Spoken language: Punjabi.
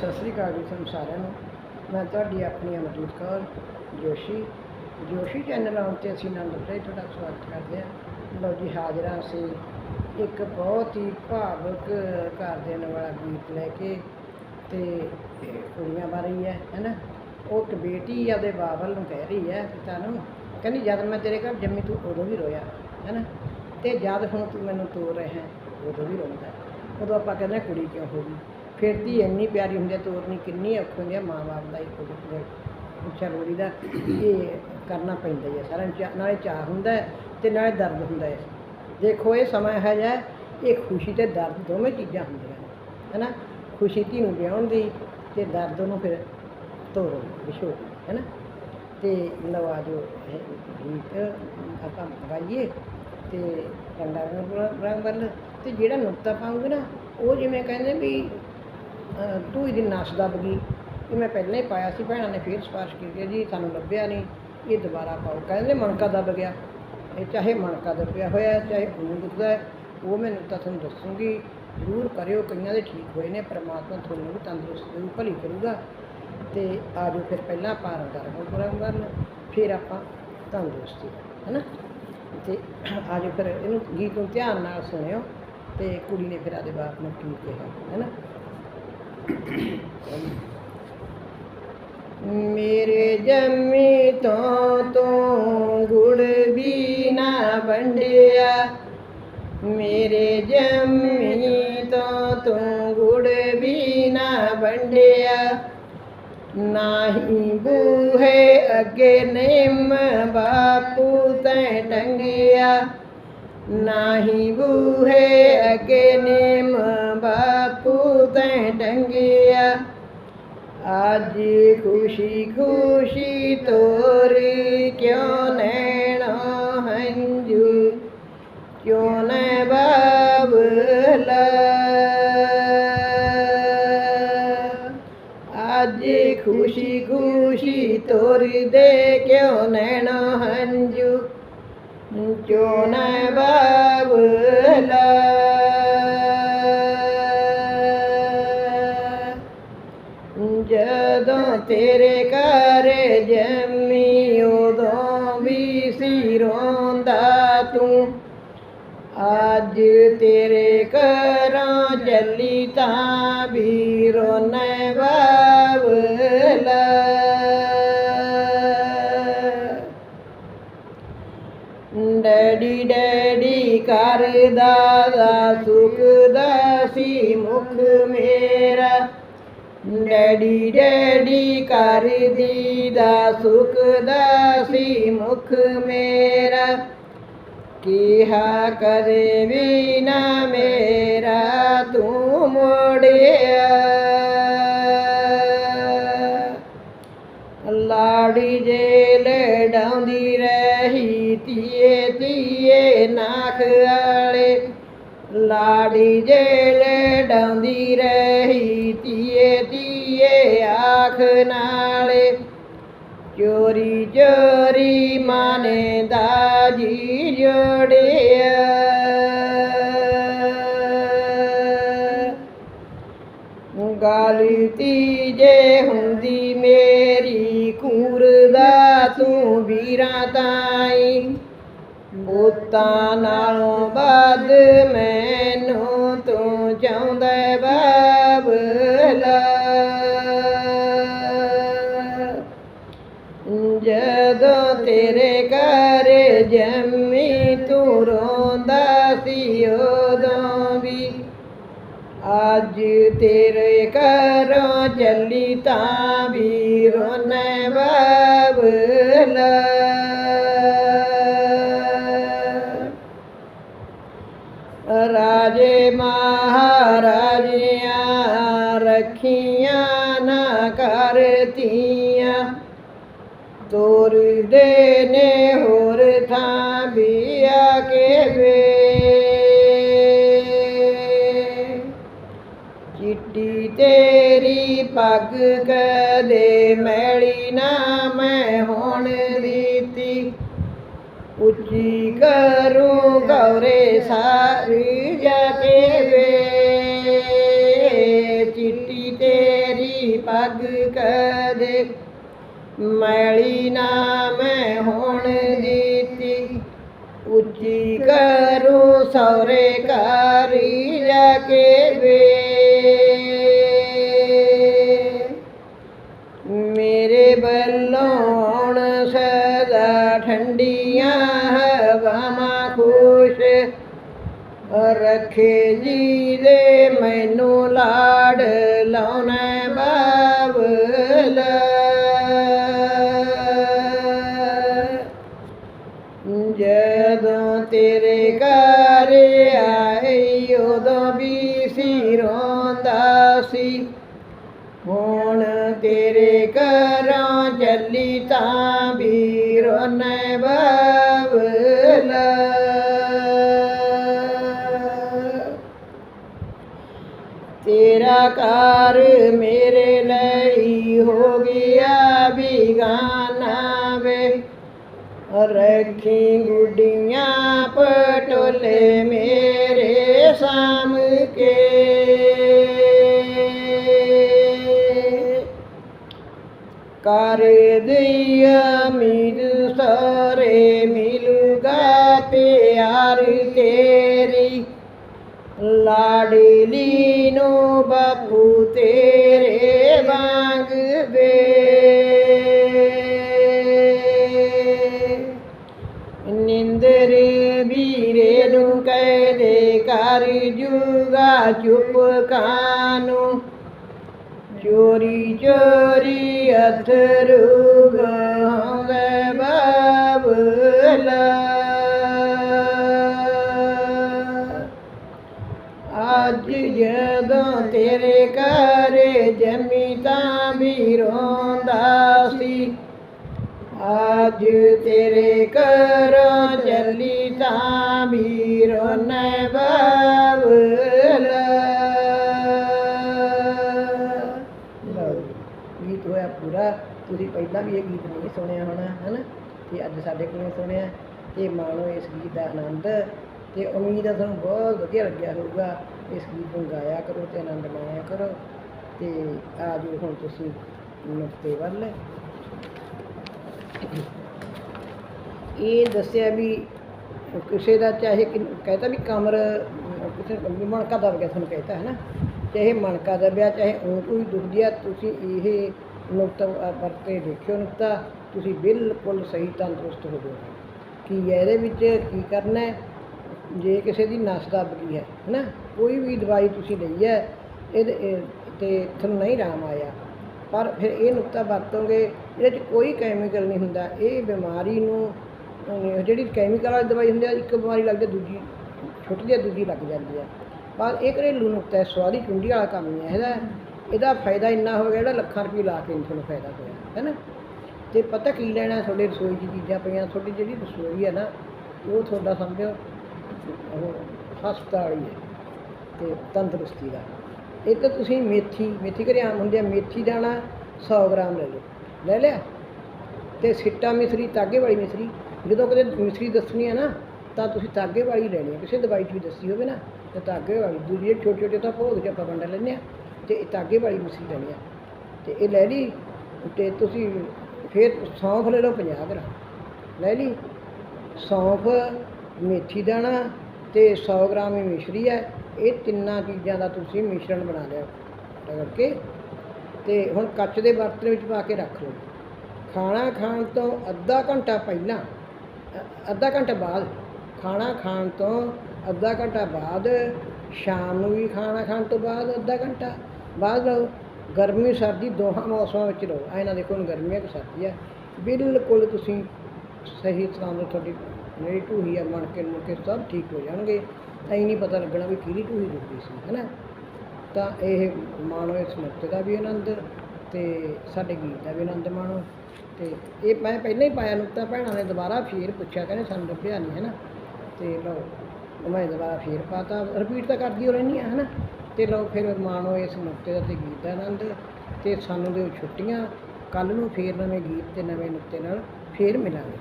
ਸਤਿ ਸ੍ਰੀ ਅਕਾਲ ਜੀ ਤੁਹਾਨੂੰ ਸਾਰਿਆਂ ਨੂੰ। ਮੈਂ ਤੁਹਾਡੀ ਆਪਣੀ ਅਮਰਜੀਤ ਕੌਰ, ਜੋਸ਼ੀ। ਜੋਸ਼ੀ ਚੈਨਲ ਆਉਣ ਤੇ ਅਸੀਂ ਆਨੰਦ ਤੇ ਤੁਹਾਡਾ ਸਵਾਗਤ ਕਰਦੇ ਹਾਂ। ਲਓ ਜੀ, ਹਾਜ਼ਰਾਂ ਅਸੀਂ ਇੱਕ ਬਹੁਤ ਹੀ ਭਾਵਕ ਕਰ ਦੇਣ ਵਾਲਾ ਗੀਤ ਲੈ ਕੇ ਤੇ ਕੁੜੀਆਂ ਬਾਰੇ ਹੀ ਹੈ, ਹੈਨਾ? ਉਹ ਇੱਕ ਬੇਟੀ ਆਪਦੇ ਬਾਬਲ ਨੂੰ ਕਹਿ ਰਹੀ ਹੈ ਪਿਤਾ ਨੂੰ, ਕਹਿੰਦੀ, ਜਦ ਮੈਂ ਤੇਰੇ ਘਰ ਜੰਮੀ, ਤੂੰ ਉਦੋਂ ਵੀ ਰੋਇਆ, ਹੈਨਾ? ਤੇ ਜਦ ਹੁਣ ਤੂੰ ਮੈਨੂੰ ਤੋਰ ਰਿਹਾ, ਉਦੋਂ ਵੀ ਰੋਂਦਾ ਉਦੋਂ ਆਪਾਂ ਕਹਿੰਦੇ ਹਾਂ, ਕੁੜੀ ਕਿਉਂ ਹੋ ਗਈ? ਫਿਰ ਧੀ ਇੰਨੀ ਪਿਆਰੀ ਹੁੰਦੀ ਹੈ ਤੋਰਨੀ ਕਿੰਨੀ ਔਖੀ ਹੁੰਦੀ ਹੈ, ਮਾਂ-ਬਾਪ ਦਾ ਇੱਕ ਉਹਦੇ ਲੋੜੀ ਦਾ, ਇਹ ਕਰਨਾ ਪੈਂਦਾ ਹੀ ਹੈ ਸਾਰਾ ਚਾ- ਨਾਲੇ ਚਾਹ ਹੁੰਦਾ ਹੈ ਤੇ ਨਾਲੇ ਦਰਦ ਹੁੰਦਾ ਹੈ। ਦੇਖੋ, ਇਹ ਸਮਾਂ ਹੈ ਜਿਹਾ ਇਹ ਖੁਸ਼ੀ ਤੇ ਦਰਦ ਦੋਵੇਂ ਚੀਜ਼ਾਂ ਹੁੰਦੀਆਂ ਨੇ, ਹੈਨਾ? ਖੁਸ਼ੀ ਧੀ ਨੂੰ ਵਿਆਹੁਣ ਦੀ ਤੇ ਦਰਦ ਨੂੰ ਫਿਰ ਤੋਰੋ ਵਿਛੋ ਹੈਨਾ? ਤੇ ਲਵਾ ਜੋ ਇਹ ਗੀਤ ਆਪਾਂ ਗਾਈਏ ਤੇ ਚੰਗਾ ਰੰਗ ਰੰਗ ਵੱਲ, ਤੇ ਜਿਹੜਾ ਨੁਕਤਾ ਪਾਉਂਗੇ ਨਾ, ਉਹ ਜਿਵੇਂ ਕਹਿੰਦੇ ਵੀ ਤੂੰ ਇਹਦੀ ਨਸ ਦੱਬ ਗਈ। ਇਹ ਮੈਂ ਪਹਿਲਾਂ ਹੀ ਪਾਇਆ ਸੀ, ਭੈਣਾਂ ਨੇ ਫੇਰ ਸਿਫਾਰਿਸ਼ ਕੀਤੀ ਜੀ ਸਾਨੂੰ ਲੱਭਿਆ ਨਹੀਂ। ਇਹ ਦੁਬਾਰਾ ਪਾਓ। ਕਹਿੰਦੇ ਮਣਕਾ ਦੱਬ ਗਿਆ। ਇਹ ਚਾਹੇ ਮਣਕਾ ਦੱਬਿਆ ਹੋਇਆ ਚਾਹੇ ਉਹ ਦੁੱਬਦਾ ਉਹ ਮੈਂ ਤਾਂ ਤੁਹਾਨੂੰ ਦੱਸੂਗੀ। ਜ਼ਰੂਰ ਕਰਿਓ, ਕਈਆਂ ਦੇ ਠੀਕ ਹੋਏ ਨੇ, ਪਰਮਾਤਮਾ ਤੁਹਾਨੂੰ ਵੀ ਤੰਦਰੁਸਤ ਦੇਊ, ਭਲੀ ਕਰੂਗਾ। ਤੇ ਆਜੋ ਫਿਰ ਪਹਿਲਾਂ ਆਪਾਂ ਰੰਗਾਂ ਪ੍ਰੋਗਰਾਮ ਕਰਨ ਫਿਰ ਆਪਾਂ ਤੰਦਰੁਸਤੀ ਹੈਨਾ? ਤੇ ਆਜੋ ਫਿਰ ਇਹਨੂੰ ਗੀਤ ਨੂੰ ਧਿਆਨ ਨਾਲ ਸੁਣਿਓ ਤੇ ਕੁੜੀ ਨੇ ਫਿਰ ਆਦੇ ਬਾਪ ਨੂੰ ਕੀ ਕਿਹਾ, ਹੈਨਾ? ਮੇਰੇ ਜੰਮੀ ਤੋਂ ਤੂੰ ਗੁੜ ਵੀ ਨਾ ਵੰਡਿਆ। ਮੇਰੇ ਜੰਮੀ ਤੋਂ ਤੂੰ ਗੁੜ ਵੀ ਨਾ ਵੰਡਿਆ। ਨਾਹੀ ਬੂਹੇ ਅੱਗੇ ਨੇਮ ਬਾਪੂ ਤੈ ਟੰਗਿਆ। ਨਾਹੀ ਬੂਹੇ ਅੱਗੇ ਨੇਮ ਅੱਜ ਖੁਸ਼ੀ ਖੁਸ਼ੀ ਤੋਰ ਕਿਉਂ ਨੈਣਾ ਹੰਝੂ? ਕਿਉਂ ਨੈ ਬਾਬਲਾ ਅੱਜ ਖੁਸ਼ੀ ਖੁਸ਼ੀ ਤੋਰ ਦੇ ਕਿਉਂ ਨੈਣਾ ਹੰਝੂ? ਕਿਉਂ ਨੈ ਬਾਬਲਾ ਜਦੋਂ ਤੇਰੇ ਘਰ ਜੰਮੀ, ਉਦੋਂ ਵੀ ਸੀ ਰੋਂਦਾ ਤੂੰ। ਅੱਜ ਤੇਰੇ ਘਰਾਂ ਚੱਲੀ ਤਾਂ ਵੀ ਰੋਣੇ ਬਾਬਲਾ ਡੈਡੀ ਡੈਡੀ ਕਰਦਾ ਦਾ ਸੁਖ ਡੈਡੀ ਡੈਡੀ ਕਰਦੀ ਦਾ ਸੁਖ ਦਾ ਸੀ ਮੁਖ ਮੇਰਾ। ਕਿਹਾ ਕਰੇ ਵੀ ਨਾ ਮੇਰਾ, ਤੂੰ ਮੋੜਿਆ। ਲਾੜੀ ਜੇ ਲੜਾਉਂਦੀ ਰਹੀ, ਧੀਏ ਧੀਏ ਨਾਖ ਵਾਲੇ। ਲਾੜੀ ਜੇ ਲੜਾਉਂਦੀ ਰਹੀ ਤੀਏ ਧੀਏ ਆਖ ਨਾਲੇ, ਚੋਰੀ ਚੋਰੀ ਮਾਨੇ ਦਾ ਜੀ ਜੋੜਿਆ। ਗਲਤੀ ਜੇ ਹੁੰਦੀ ਮੇਰੀ ਕੂਰ ਦਾ ਤੂੰ ਵੀਰਾਂ ਤਾਈ। ਬੋਤਾਂ ਨਾਲੋਂ ਵੱਧ ਮੈਂ ਜੰਮੀ ਤੂੰ ਰੋਂਦਾ ਸੀ ਉਦੋਂ ਵੀ। ਅੱਜ ਤੇਰੇ ਘਰੋਂ ਚੱਲੀ ਤਾਂ ਵੀ ਰੋਣੇ ਬਾਬਲਾ ਰਾਜੇ ਮਹਾਰਾਜਿਆਂ ਰੱਖੀਆਂ ਨਾ ਕਰਤੀਆਂ। ਤੋਰ ਦੇ ਥਾਂ ਕੇ ਵੇ ਚਿੱਟੀ ਤੇਰੀ ਪੱਗ ਕਦੇ ਮੈਲੀ ਨਾ ਮੈਂ ਹੁਣ ਦਿੱਤੀ। ਉੱਚੀ ਕਰੂੰ ਗੌਰੇ ਸਾਰੀ ਜਾ ਵੇ ਚਿੱਟੀ ਤੇਰੀ ਪੱਗ ਕਦੇ ਮੈਲੀ ਨਾ ਰੱਖੇ ਜੀ ਦੇ ਮੈਨੂੰ ਲਾੜ ਲਾਉਣਾ ਬਾਬਲ ਜਦੋਂ ਤੇਰੇ ਤੇਰਾ ਘਰ ਮੇਰੇ ਲਈ ਹੋ ਗਿਆ ਬਿਗਾਨਾ ਵੇ। ਰੱਖੀ ਗੁੱਡੀਆਂ ਪਟੋਲੇ ਮੇਰੇ ਸਾਮ ਕੇ ਕਰ ਦਈਆ ਮੀਦ ਸਾਰੇ ਮਿਲੂਗਾ ਪਿਆਰ ਤੇਰੀ। ਲਾਡਲੀ ਬਾਪੂ ਤੇਰੇ ਵਾਂਗ ਨਿੰਦਰ ਵੀਰੇ ਨੂੰ ਕਹਿ ਦੇ ਕਰ ਜੂਗਾ ਚੁੱਪ ਕਾਨੂੰ। ਚੋਰੀ ਚੋਰੀ ਅਥਰੂ ਤੇਰੇ ਘਰੋਂ ਚੱਲੀ ਤਾਂ ਵੀ ਰੋਣੇ ਬਾਬਲਾ ਗੀਤ ਹੋਇਆ ਪੂਰਾ। ਤੁਸੀਂ ਪਹਿਲਾਂ ਵੀ ਇਹ ਗੀਤ ਨਹੀਂ ਸੁਣਿਆ ਹੋਣਾ ਹੈ ਨਾ ਤੇ ਅੱਜ ਸਾਡੇ ਕੋਲੋਂ ਸੁਣਿਆ, ਤੇ ਮਾਣੋ ਇਸ ਗੀਤ ਦਾ ਆਨੰਦ। ਤੇ ਉਮੀਦ ਹੈ ਤੁਹਾਨੂੰ ਬਹੁਤ ਵਧੀਆ ਲੱਗਿਆ ਹੋਊਗਾ। ਇਸ ਗੀਤ ਨੂੰ ਗਾਇਆ ਕਰੋ ਤੇ ਆਨੰਦ ਮਾਣਿਆ ਕਰੋ। ਤੇ ਆ ਜਾਓ ਹੁਣ ਤੁਸੀਂ ਨੁਕਤੇ ਵੱਲ। ਇਹ ਦੱਸਿਆ ਵੀ ਕਿਸੇ ਦਾ ਚਾਹੇ ਕਹਿੰਦਾ ਵੀ ਕਮਰ, ਕਿਸੇ ਮਣਕਾ ਦਬ ਗਿਆ ਤੁਹਾਨੂੰ ਕਹਿੰਦਾ ਹੈ ਨਾ, ਚਾਹੇ ਮਣਕਾ ਦਬਿਆ, ਚਾਹੇ ਊਂ ਕੋਈ ਦੁਖਦੀ ਆ, ਤੁਸੀਂ ਇਹ ਨੁਕਤਾ ਵਰਤੇ ਦੇਖਿਓ ਨੁਕਤਾ, ਤੁਸੀਂ ਬਿਲਕੁਲ ਸਹੀ ਤੰਦਰੁਸਤ ਹੋ ਜਾਓਗੇ। ਕੀ ਹੈ ਇਹਦੇ ਵਿੱਚ ਕੀ ਕਰਨਾ ਹੈ? ਜੇ ਕਿਸੇ ਦੀ ਨਸ ਦੱਬ ਗਈ ਹੈ ਨਾ ਕੋਈ ਵੀ ਦਵਾਈ ਤੁਸੀਂ ਲਈ ਹੈ, ਇਹਦੇ ਤੇ ਤੁਹਾਨੂੰ ਨਹੀਂ ਆਰਾਮ ਆਇਆ, ਪਰ ਫਿਰ ਇਹ ਨੁਕਤਾ ਵਰਤੋਗੇ, ਇਹਦੇ 'ਚ ਕੋਈ ਕੈਮੀਕਲ ਨਹੀਂ ਹੁੰਦਾ, ਇਹ ਬਿਮਾਰੀ ਨੂੰ ਜਿਹੜੀ ਕੈਮੀਕਲ ਵਾਲੀ ਦਵਾਈ ਹੁੰਦੀ ਆ ਇੱਕ ਬਿਮਾਰੀ ਲੱਗਦੀ ਆ, ਦੂਜੀ ਛੁੱਟਦੀ ਆ ਦੂਜੀ ਲੱਗ ਜਾਂਦੀ ਆ। ਪਰ ਇਹ ਘਰੇਲੂ ਨੁਕਤਾ ਹੈ ਸਵਾਦੀ ਚੁੰਡੀ ਵਾਲਾ ਕੰਮ ਨਹੀਂ ਹੈ ਇਹਦਾ ਇਹਦਾ ਫਾਇਦਾ ਇੰਨਾ ਹੋ ਗਿਆ ਜਿਹੜਾ ਲੱਖਾਂ ਰੁਪਏ ਲਾ ਕੇ ਤੁਹਾਨੂੰ ਫਾਇਦਾ ਹੋਇਆ ਹੈ ਨਾ? ਤੇ ਪਤਾ ਕੀ ਲੈਣਾ ਤੁਹਾਡੇ ਰਸੋਈ 'ਚ ਚੀਜ਼ਾਂ ਪਈਆਂ ਤੁਹਾਡੀ ਜਿਹੜੀ ਰਸੋਈ ਹੈ ਨਾ ਉਹ ਤੁਹਾਡਾ ਸਮਝੋ ਉਹ ਹਸਪਤਾਲ ਹੀ ਹੈ ਤੇ ਤੰਦਰੁਸਤੀ ਦਾ। ਇੱਕ ਤੁਸੀਂ ਮੇਥੀ ਮੇਥੀ ਘਰੇ ਆਮ ਹੁੰਦੀ ਆ ਮੇਥੀ ਦਾਣਾ 100 ਗ੍ਰਾਮ ਲੈ ਲਓ। ਲੈ ਲਿਆ? ਤੇ ਸਿੱਟਾ ਮਿਸਰੀ ਤਾਗੇ ਵਾਲੀ ਮਿਸਰੀ ਜਦੋਂ ਕਦੇ ਮਿਸਰੀ ਦੱਸਣੀ ਹੈ ਨਾ, ਤਾਂ ਤੁਸੀਂ ਧਾਗੇ ਵਾਲੀ ਲੈਣੀ ਹੈ ਕਿਸੇ ਦਵਾਈ 'ਚ ਵੀ ਦੱਸੀ ਹੋਵੇ ਨਾ, ਤਾਂ ਧਾਗੇ ਵਾਲੀ ਦੂਜੀ ਜਿਹੜੀ ਛੋਟੇ ਛੋਟੇ ਤਾਂ ਭੋਗ 'ਚ ਆਪਾਂ ਵੰਡ ਲੈਂਦੇ ਆ, ਤੇ ਇਹ ਧਾਗੇ ਵਾਲੀ ਮਿਸਰੀ ਲੈਣੀ ਆ ਤੇ ਇਹ ਲੈ ਲਈ, ਤੇ ਤੁਸੀਂ ਫਿਰ ਸੌਂਫ ਲੈ ਲਓ 50 ਗ੍ਰਾਮ। ਲੈ ਲਈ, ਸੌਂਫ, ਮੇਥੀ ਦਾਣਾ ਤੇ 100 ਗ੍ਰਾਮ ਹੀ ਮਿਸ਼ਰੀ ਹੈ, ਇਹ ਤਿੰਨਾਂ ਚੀਜ਼ਾਂ ਦਾ ਤੁਸੀਂ ਮਿਸ਼ਰਣ ਬਣਾ ਲਿਓ ਕਰਕੇ ਕੇ ਤੇ ਹੁਣ ਕੱਚ ਦੇ ਬਰਤਨ ਵਿੱਚ ਪਾ ਕੇ ਰੱਖ ਲਓ। ਖਾਣਾ ਖਾਣ ਤੋਂ ਅੱਧਾ ਘੰਟਾ ਪਹਿਲਾਂ ਅੱਧਾ ਘੰਟਾ ਬਾਅਦ ਖਾਣਾ ਖਾਣ ਤੋਂ ਅੱਧਾ ਘੰਟਾ ਬਾਅਦ ਸ਼ਾਮ ਨੂੰ ਵੀ ਖਾਣਾ ਖਾਣ ਤੋਂ ਬਾਅਦ ਅੱਧਾ ਘੰਟਾ ਬਾਅਦ ਲਓ ਗਰਮੀ ਸਰਦੀ ਦੋਹਾਂ ਮੌਸਮਾਂ ਵਿੱਚ ਰਹੋ। ਐ ਨਾ ਦੇਖੋ, ਹੁਣ ਗਰਮੀ ਕਿ ਸਰਦੀ ਹੈ। ਬਿਲਕੁਲ ਤੁਸੀਂ ਸਹੀ ਸਲਾਮਤ ਤੁਹਾਡੀ ਜਿਹੜੀ ਢੂਹੀ ਆ, ਮਣ ਕੇ ਮੁੜ ਕੇ ਸਭ ਠੀਕ ਹੋ ਜਾਣਗੇ। ਐਂ ਨਹੀਂ ਪਤਾ ਲੱਗਣਾ ਵੀ ਕਿਹੜੀ ਢੂਹੀ ਦੁਖਦੀ ਸੀ, ਹੈ ਨਾ? ਤਾਂ ਇਹ ਮਾਣੋ ਇਸ ਨੁਕਤੇ ਦਾ ਵੀ ਆਨੰਦ ਤੇ ਸਾਡੇ ਗੀਤ ਦਾ ਵੀ ਆਨੰਦ ਮਾਣੋ। ਤੇ ਇਹ ਮੈਂ ਪਹਿਲਾਂ ਹੀ ਪਾਇਆ ਨੁਕਤਾ ਭੈਣਾਂ ਨੇ ਦੁਬਾਰਾ ਫੇਰ ਪੁੱਛਿਆ, ਕਹਿੰਦੇ ਸਾਨੂੰ ਲੱਭਿਆ ਨਹੀਂ ਹੈ ਨਾ ਤੇ ਲਓ, ਮੈਂ ਦੁਬਾਰਾ ਫੇਰ ਪਾਤਾ। ਰਿਪੀਟ ਤਾਂ ਕਰਦੀ ਹੋ ਰਹਿੰਦੀ ਆ ਹੈ ਨਾ ਤੇ ਲਓ, ਫਿਰ ਮਾਣੋ ਇਸ ਨੁਕਤੇ ਦਾ ਤੇ ਗੀਤ ਦਾ ਆਨੰਦ, ਤੇ ਸਾਨੂੰ ਦਿਓ ਛੁੱਟੀਆਂ। ਕੱਲ ਨੂੰ ਫੇਰ ਨਵੇਂ ਗੀਤ ਤੇ ਨਵੇਂ ਨੁਕਤੇ ਨਾਲ ਫੇਰ ਮਿਲਾਂਗੇ।